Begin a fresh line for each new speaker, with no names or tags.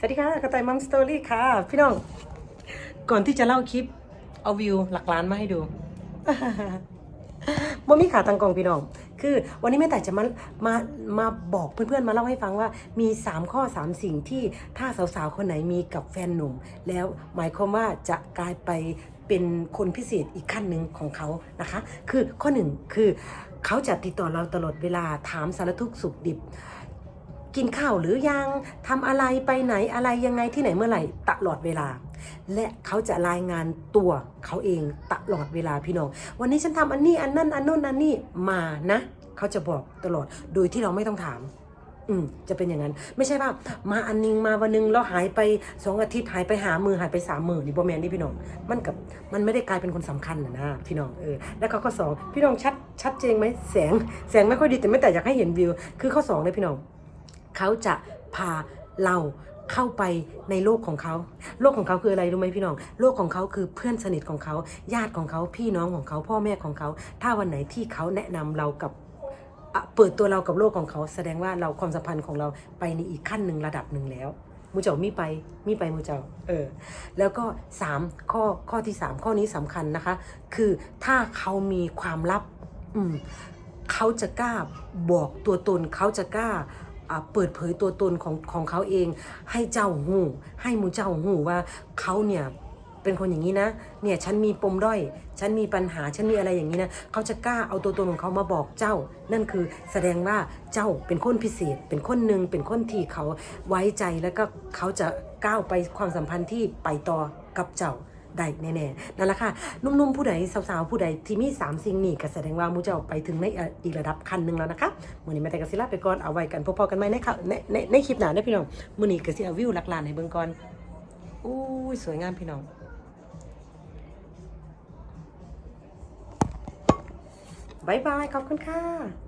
สวัสดีค่ะกระต่ายมัมสตอรี่ค่ะ พี่น้อง ก่อนที่จะเล่าคลิป เอาวิวหลักล้านมาให้ดูบ่มีขาตังกองพี่น้อง คือวันนี้แม่แต่จะมา มา มาบอกเพื่อนๆ มาเล่าให้ฟังว่ามี 3 ข้อ 3 สิ่งที่ถ้าสาวๆ คนไหนมีกับแฟนหนุ่ม แล้วหมายความว่าจะกลายไปเป็นคนพิเศษอีกขั้นหนึ่งของเขานะคะ คือข้อหนึ่งคือเขาจะติดต่อเราตลอดเวลาถามสารทุกข์สุขดิบ กินข้าวหรือยังทำอะไรไปไหนอะไรยังไงที่ไหนเมื่อไหร่ตลอดเวลา และเขาจะรายงานตัวเขาเองตลอดเวลาพี่น้อง วันนี้ฉันทำอันนี้อันนั้นอันนู้นอันนี้มานะเขาจะบอกตลอดโดยที่เราไม่ต้องถามอืมจะเป็นอย่างนั้น ไม่ใช่ว่ามาอันนึงมาวันนึงแล้วหายไปสองอาทิตย์หายไปหามือหายไปสามมือนี่บอแมนนี่พี่น้องมันกับมันไม่ได้กลายเป็นคนสำคัญนะนะพี่น้องเออแล้วเขาข้อสองพี่น้องชัดชัดเจนไหมแสงแสงไม่ค่อยดีแต่ไม่แต่อยากให้เห็นวิว คือข้อสองเลยพี่น้อง เขาจะพาเราเข้าไปในโลกของเขา โลกของเขาคืออะไรรู้ไหมพี่น้อง โลกของเขาคือเพื่อนสนิทของเขา ญาติของเขาพี่น้องของเขา พ่อแม่ของเขา ถ้าวันไหนที่เขาแนะนำเรากับเปิดตัวเรากับโลกของเขา แสดงว่าเราความสัมพันธ์ของเราไปในอีกขั้นหนึ่งระดับหนึ่งแล้วมูเจ้ามีไปมีไปมูเจ้าเออแล้วก็สามข้อข้อที่สามข้อนี้สำคัญนะคะ คือถ้าเขามีความลับ อืมเขาจะกล้าบอกตัวตนเขาจะกล้า เปิดเผยตัวตนของของเขาเอง ให้เจ้าหูให้หมูเจ้าหูว่าเขาเนี่ยเป็นคนอย่างนี้นะ เนี่ยฉันมีปมด้อย ฉันมีปัญหา ฉันมีอะไรอย่างนี้นะ เขาจะกล้าเอาตัวตนของเขามาบอกเจ้า นั่นคือแสดงว่าเจ้าเป็นคนพิเศษ เป็นคนหนึ่ง เป็นคนที่เขาไว้ใจ แล้วก็เขาจะก้าวไปความสัมพันธ์ที่ไปต่อกับเจ้า ได้แน่ๆนั่นแหละค่ะนุ่มๆผู้ใดสาวๆผู้ใดที่มีสามสิ่งนี้ก็แสดงว่ามูเจ้าไปถึงในอะอีกระดับขั้นหนึ่งแล้วนะคะมือนี้แม่แต่กสิลาไปก่อนเอาไว้กันพบๆกันไหมในข่าวในในในคลิปหน้านะพี่น้องมือนี้กสิเอาวิวหลักลานให้เบิ่งก่อนอู้ยสวยงามพี่น้องบายบายขอบคุณค่ะ